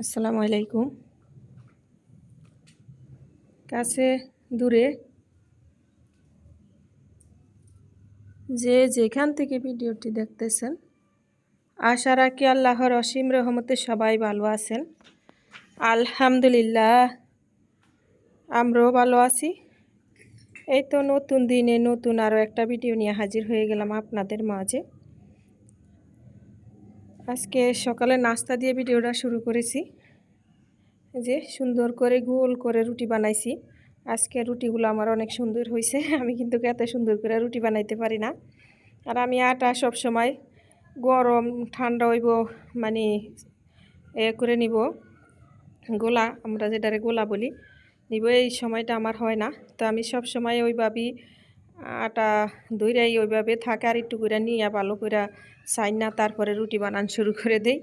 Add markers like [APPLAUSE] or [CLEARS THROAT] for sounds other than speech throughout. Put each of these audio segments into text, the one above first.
আসসালামু আলাইকুম। কাছে দূরে যে যেখান থেকে ভিডিওটি দেখতেছেন, আশা রাখি আল্লাহর অসীম রহমতে সবাই ভালো আছেন। আলহামদুলিল্লাহ, আমরাও ভালো আছি। এই তো নতুন দিনে নতুন আরও একটা ভিডিও নিয়ে হাজির হয়ে গেলাম আপনাদের মাঝে। আজকে সকালে নাস্তা দিয়ে ভিডিওটা শুরু করেছি। যে সুন্দর করে গোল করে রুটি বানাইছি। আজকে রুটিগুলো আমার অনেক সুন্দর হয়েছে [LAUGHS] আমি কিন্তু এত সুন্দর করে রুটি বানাইতে পারি না। আর আমি আটা সব সময় গরম ঠান্ডা হইব মানে এ করে নিব। গোলা, আমরা যেটারে গোলা বলি, নিব। এই সময়টা আমার হয় না। তো আমি সব সময় ওইভাবেই আটা দইরাই ওইভাবে থাকে আর একটু করে নিয়ে ভালো করে চাই না, তারপরে রুটি বানান শুরু করে দেই।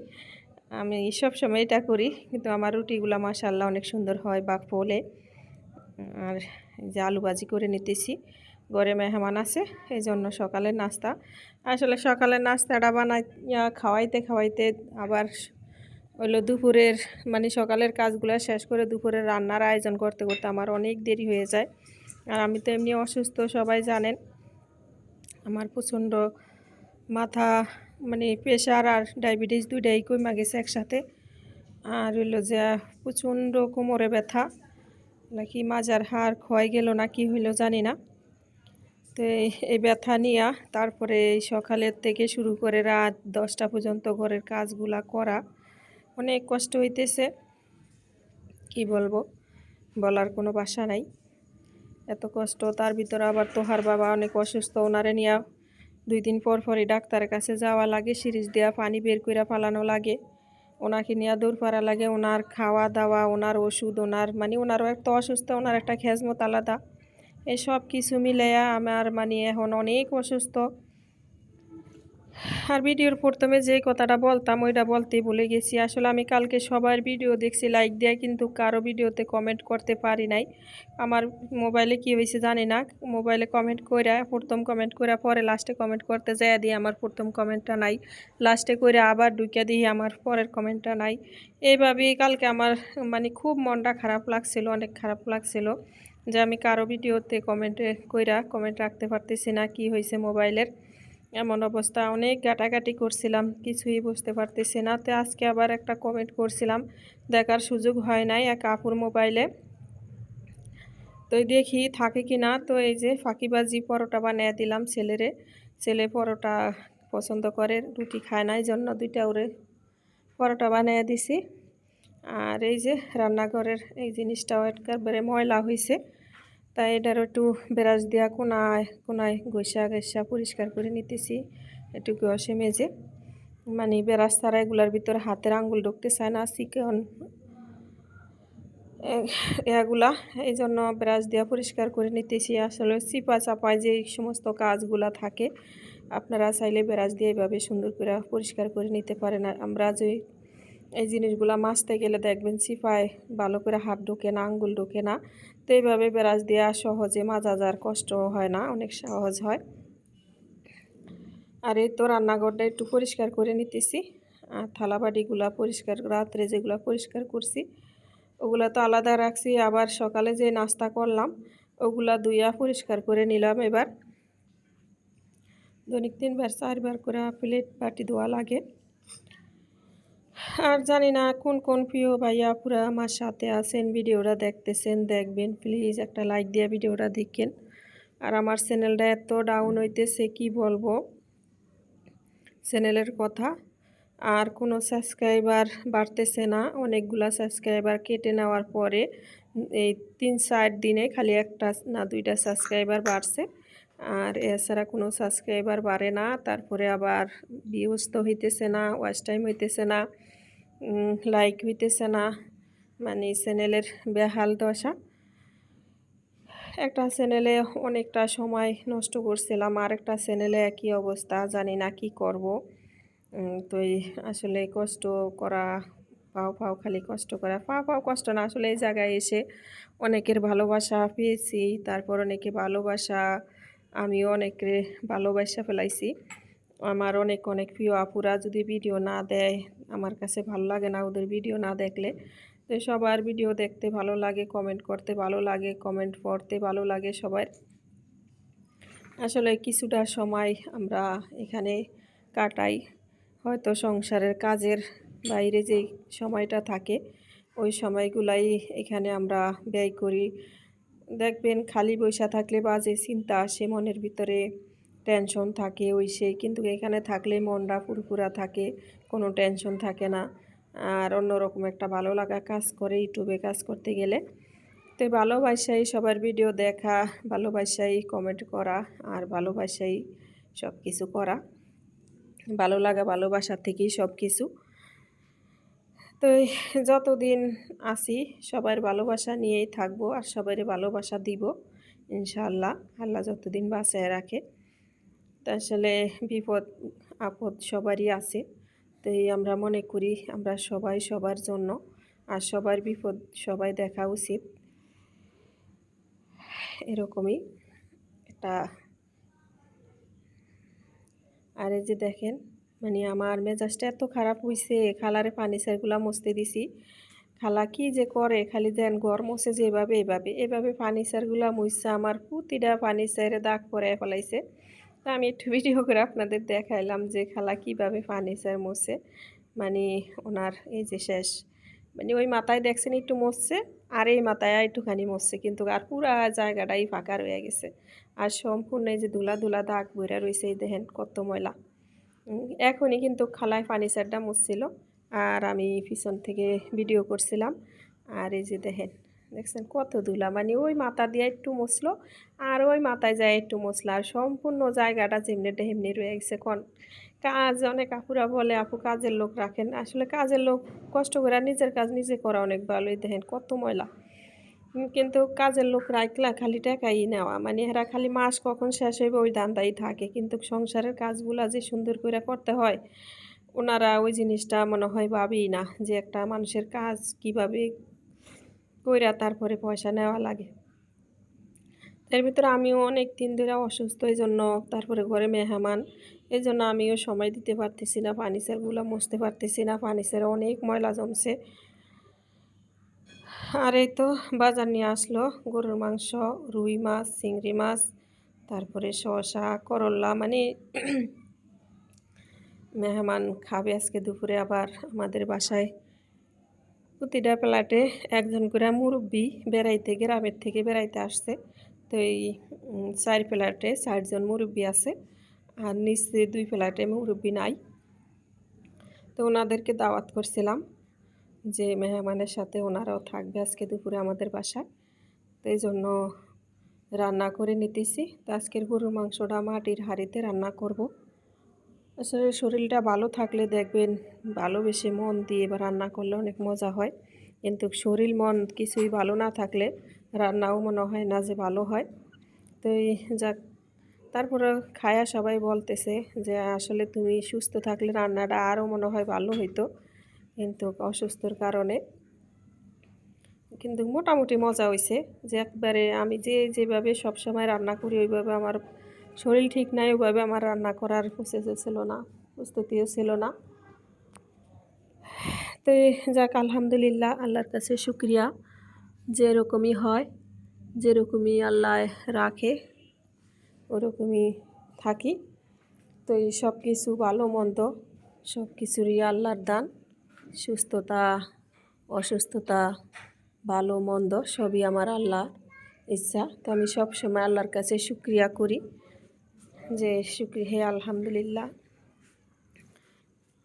আমি সব সময় এটা করি, কিন্তু আমার রুটিগুলো মাসাল্লাহ অনেক সুন্দর হয় বা ফলে। আর যে আলু ভাজি করে নিতেছি, ঘরে মেহমান আছে এই জন্য সকালের নাস্তা। আসলে সকালের নাস্তাটা বানাই খাওয়াইতে খাওয়াইতে আবার হইল দুপুরের মানে সকালের কাজগুলো শেষ করে দুপুরের রান্নার আয়োজন করতে করতে আমার অনেক দেরি হয়ে যায়। আর আমি তো এমনি অসুস্থ, সবাই জানেন। আমার প্রচণ্ড মাথা মানে প্রেশার আর ডায়াবেটিস দুইটাই কমা গেছে একসাথে। আর হইল যে প্রচণ্ড কোমরে ব্যথা, নাকি মাজার হাড় ক্ষয় গেল না কি হইল জানি না। তো এই ব্যথা নিয়া তারপরে সকালের থেকে শুরু করে রাত দশটা পর্যন্ত ঘরের কাজগুলা করা, অনেক কষ্ট হইতেছে। কি বলব? বলার কোনো বাসা নাই। এত কষ্ট, তার ভিতরে আবার তোহার বাবা অনেক অসুস্থ। ওনারে নিয়ে দুই দিন পর পরই ডাক্তারের কাছে যাওয়া লাগে, সিরিজ দেওয়া পানি বের করে ফালানো লাগে। ওনাকে নিয়ে দৌড় পাড়া লাগে, ওনার খাওয়া দাওয়া, ওনার ওষুধ, ওনার মানে ওনারও একটা অসুস্থ, ওনার একটা খেজমত আলাদা। এসব কিছু মিলাইয়া আমার মানে এখন অনেক অসুস্থ। আর ভিডিওর প্রথমে যে কথাটা বলতাম, ওইটা বলতে ভুলে গেছি। আসলে আমি কালকে সবার ভিডিও দেখছি লাইক দেয়, কিন্তু কারও ভিডিওতে কমেন্ট করতে পারি নাই। আমার মোবাইলে কি হয়েছে জানি না। মোবাইলে কমেন্ট করে প্রথম কমেন্ট করে পরে লাস্টে কমেন্ট করতে যায় দিয়ে আমার প্রথম কমেন্টটা নাই। লাস্টে করে আবার ঢুকে দিয়ে আমার পরের কমেন্টটা নাই। এইভাবেই কালকে আমার মানে খুব মনটা খারাপ লাগছিল, অনেক খারাপ লাগছিল যে আমি কারও ভিডিওতে কমেন্টে কইরা কমেন্ট রাখতে পারতেছি না কি হয়েছে মোবাইলের এমন অবস্থা। অনেক গাটাগাটি করছিলাম, কিছুই বুঝতে পারতেছি না। তো আজকে আবার একটা কমেন্ট করছিলাম, দেখার সুযোগ হয় নাই এক আপুর মোবাইলে তো দেখি থাকে কি না, তো এই যে ফাঁকিবাজি পরোটা বানিয়ে দিলাম ছেলেরে। ছেলে পরোটা পছন্দ করে, রুটি খায় না এই জন্য দুইটা ওরে পরোটা বানিয়ে দিছি। আর এই যে রান্নাঘরের এই জিনিসটাও একবারে ময়লা হয়েছে তাই এটারও একটু বেরাজ দেওয়া কোনায় কোনায় ঘষা ঘষা পরিষ্কার করে নিতেছি। একটু ঘষে মেজে মানে বেরাজ তারা এগুলার ভিতরে হাতের আঙ্গুল ঢুকতে চায় না চিকন এগুলা এই জন্য ব্রাশ দিয়ে পরিষ্কার করে নিতেছি। আসলে চিপা চাপায় যে সমস্ত কাজগুলা থাকে, আপনারা চাইলে ব্রাশ দিয়ে এভাবে সুন্দর করে পরিষ্কার করে নিতে পারেন। আর আমরা যে এই জিনিসগুলো মাছতে গেলে দেখবেন চিপায় ভালো করে হাত ঢোকে না, আঙ্গুল ঢোকে না। তো এইভাবে ব্রাশ দেওয়া সহজে মাজা যার কষ্ট হয় না, অনেক সহজ হয়। আর এই তো রান্নাঘরটা একটু পরিষ্কার করে নিতেছি। আর থালাবাটিগুলা পরিষ্কার, রাত্রে যেগুলো পরিষ্কার করছি, ওগুলা তো আলাদা রাখছি। আবার সকালে যে নাস্তা করলাম, ওগুলা দুইয়া পরিষ্কার করে নিলাম এবার। দৈনিক তিনবার, চারবার করে প্লেট বাটি ধোয়া লাগে। আর জানি না কোন কোন প্রিয় ভাইয়া পুরা আমার সাথে আছেন, ভিডিওটা দেখতেছেন, দেখবেন। প্লিজ একটা লাইক দিয়ে ভিডিওটা দেখেন। আর আমার চ্যানেলটা এত ডাউন হইতেছে, কি বলব? চ্যানেলের কথা। আর কোনো সাবস্ক্রাইবার বাড়তেছে না। অনেকগুলা সাবস্ক্রাইবার কেটে নেওয়ার পরে এই তিন চার দিনে খালি একটা না দুইটা সাবস্ক্রাইবার বাড়ছে। আর এছাড়া কোনো সাবস্ক্রাইবার বাড়ে না। তারপরে আবার ভিউজ তো হইতেছে না ওয়াচ টাইম হইতেছে না। লাইক হইতেছে না মানে চ্যানেলের বেহাল দশা। একটা চ্যানেলে অনেকটা সময় নষ্ট করছিলাম আর একটা চ্যানেলে একই অবস্থা, জানি না কি করব। তো আসলে কষ্ট করা, পাও পাও খালি কষ্ট করা, পাও পাও কষ্ট না, আসলে এই জায়গায় এসে অনেকের ভালোবাসা পেয়েছি, তারপর অনেকে ভালোবাসা, আমিও অনেকের ভালোবাসা ফেলাইছি। আমার অনেক অনেক প্রিয় আপুরা যদি ভিডিও না দেয়, আমার কাছে ভালো লাগে না ওদের ভিডিও না দেখলে। তো সবার ভিডিও দেখতে ভালো লাগে কমেন্ট করতে ভালো লাগে কমেন্ট পড়তে ভালো লাগে সবার। আসলে কিছুটা সময় আমরা এখানে কাটাই। হয়তো সংসারের কাজের বাইরে যেই সময়টা থাকে, ওই সময়গুলাই এখানে আমরা ব্যয় করি। দেখবেন খালি বৈশা থাকলে বাজে চিন্তা আসে মনের ভিতরে টেনশন থাকে, ওই সেই কিন্তু এখানে থাকলে মনটা ফুরফুরা থাকে, কোনো টেনশন থাকে না। আর অন্যরকম একটা ভালো লাগা কাজ করে ইউটিউবে কাজ করতে গেলে। তো ভালোবাসাই সবার ভিডিও দেখা, ভালোবাসাই কমেন্ট করা, আর ভালোবাসাই সব কিছু করা। ভালো লাগা ভালোবাসা থেকেই সব কিছু তো যতদিন আসি সবার ভালোবাসা নিয়েই থাকব আর সবারই ভালোবাসা দিব, ইনশাআল্লাহ। আল্লাহ যতদিন বাঁচায় রাখে। তা আসলে বিপদ, আপদ সবারই আছে। তো আমরা মনে করি আমরা সবাই সবার জন্য আর সবার বিপদ সবাই দেখা উচিত। এরকমই এটা আর এই যে দেখেন মানে আমার মেজাজটা এত খারাপ হয়েছে খালারে ফার্নিচারগুলো মুছতে দিছি। খালা কি যে করে, খালি দেন ঘর মুছে যেভাবে এভাবে। এভাবে ফার্নিচারগুলো মুছছে আমার প্রতিটা ফার্নিচারে দাগ পরে ফেলাইছে। তা আমি একটু ভিডিও করে আপনাদের দেখাইলাম যে খালা কীভাবে ফার্নিচার মুছে। মানে ওনার এই যে শেষ। মানে ওই মাথায় দেখছেন একটু মরছে, আর এই মাথায় একটুখানি মরছে, কিন্তু আর পুরা জায়গাটাই ফাঁকা রয়ে গেছে। আর সম্পূর্ণ এই যে ধুলা ধুলা দাগ বইরা রয়েছে এই দেখেন কত ময়লা। এখনই কিন্তু খালায় ফার্নিচারটা মুছছিল, আর আমি পিছন থেকে ভিডিও করছিলাম। আর এই যে দেখেন দেখছেন কত ধুলা মানে ওই মাথা দিয়ে একটু মশলো আর ওই মাথায় যায় একটু মশলা আর সম্পূর্ণ জায়গাটা যেমনি টেমনি রয়ে গেছে। কন কাজ, অনেক আপুরা বলে, আপু কাজের লোক রাখেন। আসলে কাজের লোক কষ্ট করে নিজের কাজ নিজে করা অনেক ভালোই। দেখেন কত ময়লা। কিন্তু কাজের লোক রাখলা খালি টাকাই নেওয়া। মানে এরা খালি মাস কখন শেষ হইবে ওই দান্দাই থাকে। কিন্তু সংসারের কাজগুলা যে সুন্দর করে করতে হয়, ওনারা ওই জিনিসটা মনে হয় ভাবেই না যে একটা মানুষের কাজ কীভাবে কইরা তারপরে পয়সা নেওয়া লাগে। এর ভিতরে আমিও অনেক দিন ধরে অসুস্থ এই জন্য তারপরে ঘরে মেহমান এই জন্য আমিও সময় দিতে পারতেছি না ফার্নিচারগুলো মুছতে পারতেছি না ফার্নিচারে অনেক ময়লা জমছে। আর এই তো বাজার নিয়ে আসলো, গরুর মাংস, রুই মাছ, চিংড়ি মাছ, তারপরে শসা করল্লা মানে [CLEARS THROAT] মেহমান খাবে আজকে দুপুরে, আবার আমাদের বাসায় প্রতিটা প্লাটে একজন করে মুরব্বী বেড়াইতে, গ্রামের থেকে বেড়াইতে আসছে। তো এই চার প্লাটে চারজন মুরব্বী আছে আর নিচে দুই প্লাটে মুরব্বী নাই। তো ওনাদেরকে দাওয়াত করছিলাম যে মেহমানের সাথে ওনারাও থাকবে আজকে দুপুরে আমাদের বাসায়। তো এই জন্য রান্না করে নিতেছি। তো আজকের গরুর মাংসটা মাটির হাঁড়িতে রান্না করব। আসলে শরীরটা ভালো থাকলে দেখবেন ভালোবেসে মন দিয়ে বা রান্না করলে অনেক মজা হয়। কিন্তু শরীর মন কিছুই ভালো না থাকলে রান্নাও মনে হয় না যে ভালো হয়। তো এই যাক, তারপরে খায়া সবাই বলতেছে যে আসলে তুমি সুস্থ থাকলে রান্নাটা আরও মনে হয় ভালো হইতো, কিন্তু অসুস্থর কারণে। কিন্তু মোটামুটি মজা হয়েছে যে একবারে আমি যে যেভাবে সবসময় রান্না করি, ওইভাবে আমার শরীর ঠিক নাই, ওইভাবে আমার রান্না করার প্রসেসও ছিল না, প্রস্তুতিও ছিল না। তো যাক, আলহামদুলিল্লাহ, আল্লাহর কাছে শুক্রিয়া। যেরকমই হয়, যেরকমই আল্লাহ রাখে, ওরকমই থাকি। তো এই সব কিছু ভালো মন্দ সব কিছুরই আল্লাহর দান। সুস্থতা, অসুস্থতা, ভালো মন্দ, সবই আমার আল্লাহ ইচ্ছা। তো আমি সব সময় আল্লাহর কাছে শুক্রিয়া করি। যে শুক্রি হে আলহামদুলিল্লাহ।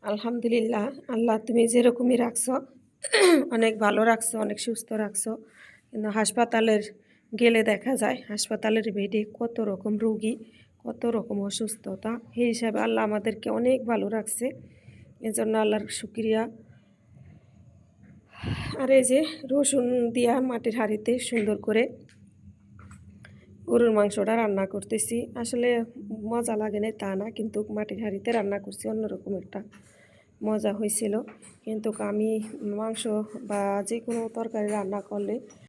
আলহামদুলিল্লাহ, আল্লাহ তুমি যেরকমই রাখছো, অনেক ভালো রাখছো, অনেক সুস্থ রাখছো। কিন্তু হাসপাতালের গেলে দেখা যায়, হাসপাতালের বেডে কত রকম রুগী, কত রকম অসুস্থতা। সেই হিসাবে আল্লাহ আমাদেরকে অনেক ভালো রাখছে। এজন্য আল্লাহর শুক্রিয়া। আর এই যে রসুন দিয়া মাটির হাঁড়িতে সুন্দর করে গরুর মাংসটা রান্না করতেছি। আসলে মজা লাগে না তা না, কিন্তু মাটির হাঁড়িতে রান্না করছি, অন্যরকম একটা মজা হয়েছিল। কিন্তু আমি মাংস বা যে কোনো তরকারি রান্না করলে